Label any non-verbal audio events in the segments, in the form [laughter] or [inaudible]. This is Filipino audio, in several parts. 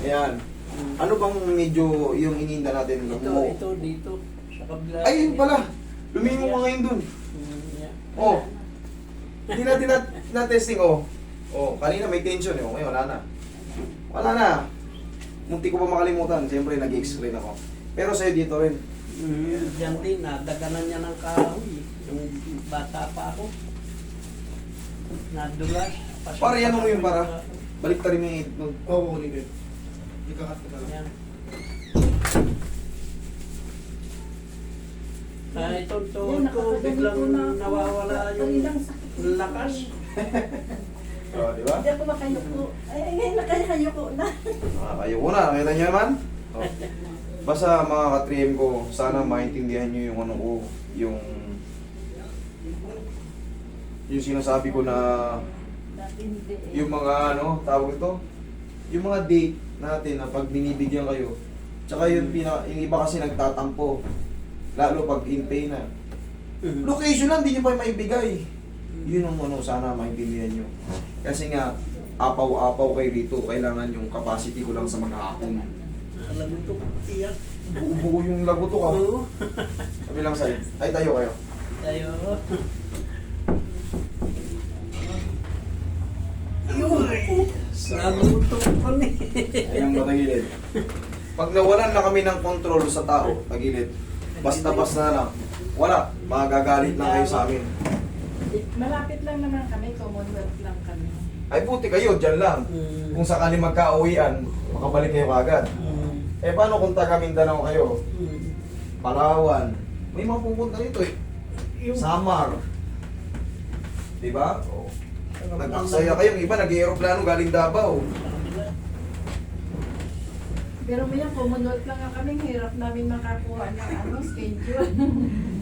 Ayan. Ano bang medyo yung ininda natin? Ito, Mo- ito, dito. Sa kabila. Ay, yun pala. Lumingo ka ngayon dun. Mm, yeah. Oh. Hindi natin na, na testing oh. Oh, kanina may tension eh. Oh, ngayon wala na. Wala na. Munti ko pa makalimutan. Siyempre, nag-explain ako. Pero sa'yo dito rin. Mm, Diyan din, nadaganan niya ng kahoy. Yung bata pa ako. Nadulas. Pare, ano mo yun, pa para? Balik ta rin yung. Oo, oh, ulit. Ikakat ko na lang. Yan. Ah, ito, ito, Yan, ito, nakakaganito biglang na nawawala yung lakas. [laughs] Oh, di ba? Hindi ako makayuko. Ay, ay, ngayon nakayuko na. Nakakayo ko na. Nakita niyo naman? Oh. Basta mga ka-3M ko, sana maintindihan niyo yung ano ko, yung yung sinasabi ko na eh. yung mga ano, tawag ito, yung mga date natin na pag binibigyan kayo, tsaka yung, pina, yung iba kasi nagtatampo, lalo pag in pay na. Location lang, di nyo pa maibigay. Yun ang ano, sana maintindihan nyo. Kasi nga, apaw-apaw kayo dito, kailangan yung capacity ko lang sa maghapon. Alam mo ito, tiyak. Buo yung lago to ka. Oo. Sabi lang sa'yo, ay tayo kayo. Tayo. Nagutok ko ni. Ayun ba tagilid? Pag nawalan na kami ng control sa tao, tagilid, basta-basta na lang, wala, magagalit lang kayo sa amin. Eh, Malapit lang naman kami, Commonwealth lang kami. Ay puti kayo, dyan lang. Mm. Kung sakali magka-uwian, makabalik kayo kagad. Mm. Eh paano kung taga Mindanao kayo? Mm. Palawan. May mga pupunta dito eh. Yung Samar. Diba? O. Nag-aksaya ng- kayo. Iba nag-aeroplano galing Davao. Pero may Commonwealth lang nga kami, hirap namin makakuha ng ano, schedule.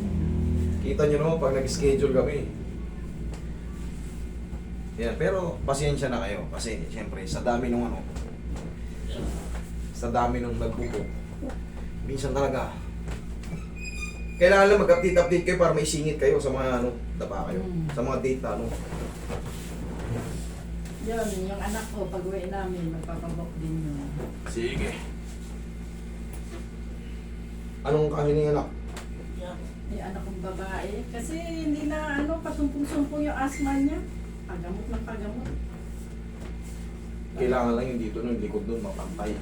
[laughs] Kita nyo naman pag nag-schedule kami. Yan, pero pasensya na kayo. Kasi siyempre, sa dami nung ano, sa dami nung nagbubo, minsan talaga, kailangan lang mag-update-update kayo para may singit kayo sa mga ano, daba kayo. Mm. Sa mga data, ano. Yun, yung anak ko, pag uwi namin, magpapabok din yun. Sige. Anong kahiling anak? Yung anak kong babae. Kasi hindi na ano, pasumpong-sumpong yung asthma niya. Pagamot ng pagamot. Kailangan lang yung dito nun, likod nun, mapantay.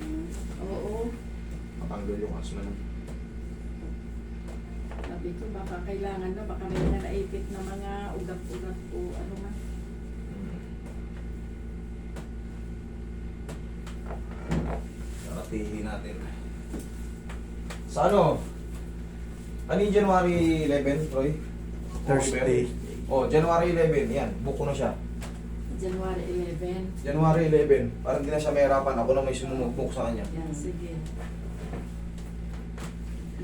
Oo. Matanggal yung asma nun. Sabi ko, baka kailangan na, baka may na naipit na mga ugat-ugat o ano man. Natin. Sa ano? Ano yung January 11, Troy? Thursday. Oh, January 11, yan. Book ko na siya. January 11. January 11, parang hindi na siya mahirapan. Ako na may sumumugmuk sa kanya. Yan, sige.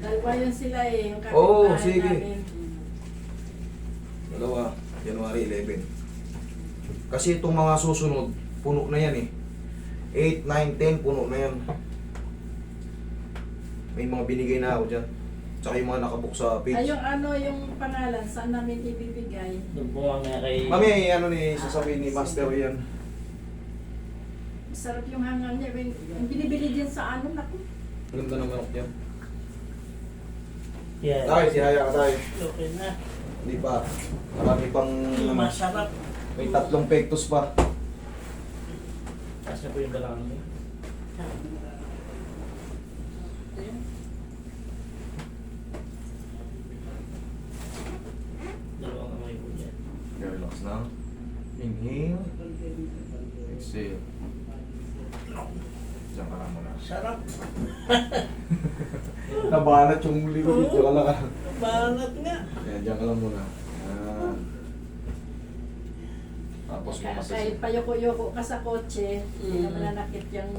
Dalawa yun sila eh, yung Oo, kapitbahay sige. namin. Dalawa, January 11. Kasi itong mga susunod, puno na yan eh. 8, 9, 10, puno na yan. May mga binigay na ako dyan. Tsaka yung mga nakabook sa page. Ay, yung ano, yung pangalan, saan namin ibibigay? Doon po ang kay... Mami, ano ni sasabihin ni Master yan? Sarap yung hangang niya. Yung yung binibili din sa ano, naku. Ang ganda ng manok niya. Yeah. Tayo, sihaya ka tayo. Okay na. Hindi pa. Marami pang... Masarap. May tatlong pektos pa. Kasi po yung dalawang niya. Dalawang kamay po niya. Relax na. Inhale. Exhale. Diyan ka lang muna. Sarap. [laughs] Nabanat yung likod dito ka lang. Banat nga. Ayan, diyan ka lang muna. Ayan. Tapos Kaya mamasas. kahit payoko-yoko ka sa kotse, hindi Mm. naman nanakit yung...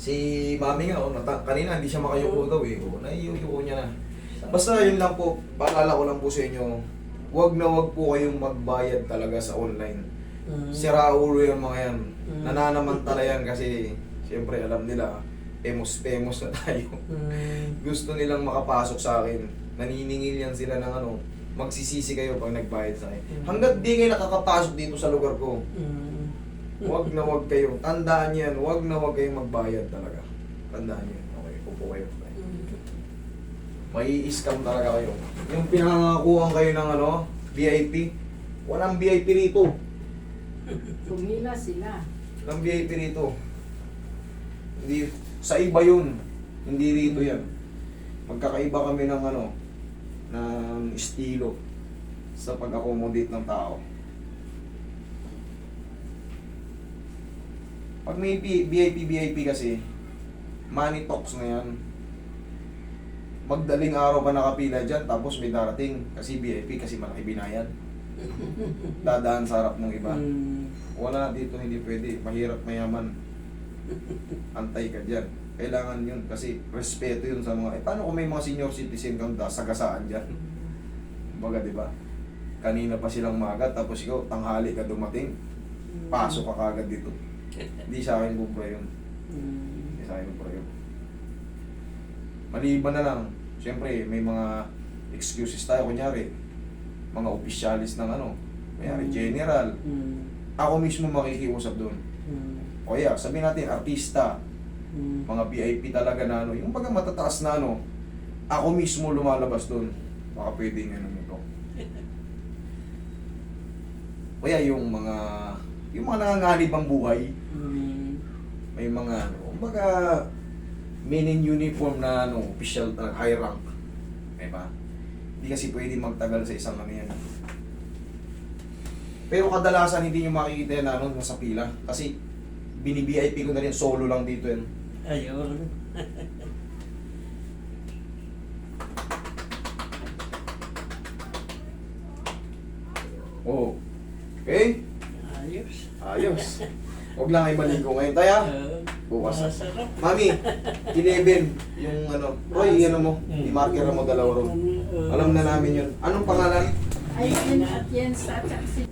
Si Mami nga, oh, nata- kanina hindi siya makayuko daw eh. Oh, naiyuko niya na. Basta yun lang po, paalala ko lang po sa inyo, wag na wag po kayong magbayad talaga sa online. Mm. Sira ulo yung mga yan. Mm. Nananamantala yan kasi siyempre alam nila, pemos-pemos na tayo. Mm. [laughs] Gusto nilang makapasok sa akin. Naniningil yan sila ng ano, magsisisi kayo pag nagbayad sa akin. Mm. Hanggat di kayo nakakapasok dito sa lugar ko, Mm. Huwag na huwag kayo. [laughs] Tandaan yan. Huwag na huwag kayong magbayad talaga. Tandaan yan. Okay, upo kayo. May scam talaga kayo. Yung pinangangakuhan kayo ng ano, VIP. Walang VIP rito. [laughs] Tumila sila. Walang VIP rito. Hindi, sa iba yun. Hindi rito yan. Magkakaiba kami ng ano, ng estilo sa pag-accommodate ng tao. Pag may VIP, VIP kasi, money talks na yan. Magdaling araw ka nakapila dyan, tapos may darating kasi VIP, kasi malaki binayad. Dadaan sa harap ng iba. Mm. Wala dito, hindi pwede. Mahirap mayaman. Antay ka dyan. Kailangan yun kasi respeto yun sa mga... Eh, paano kung may mga senior citizen kang sagasaan dyan? Baga, di ba? Kanina pa silang maga, tapos ikaw, tanghali ka dumating. Pasok ka kagad dito. Hindi sa akin bubra yun. Mm. Hindi sa akin bubra yun. Maliban na lang, siyempre, may mga excuses tayo. Kunyari, mga opisyalis ng ano, kunyari, Mm. general. Mm. Ako mismo makikiusap doon. Mm. O kaya, sabihin natin, artista, Mm. mga VIP talaga na ano, yung baga matataas na ano, ako mismo lumalabas doon. Baka pwedeng ano mo to. [laughs] Kaya yung mga, yung mga nanganganib ang buhay, Mm. may mga ano, baga men in uniform na ano, official na high rank. Diba? Hindi kasi pwede magtagal sa isang ano yan. Pero kadalasan hindi nyo makikita yan ano, nasa pila. Kasi bini-VIP ko na rin, solo lang dito yan. Ayun. Oo. Okay? Ayos. Ayos. Huwag lang kayo maligo ngayon. Taya, Uh, bukas. Masarap. Mami, 11, yung ano, Roy, ano mo, i-marker mo dalawa ron. Alam na namin yun. Anong pangalan? Ayun at yan sa si-.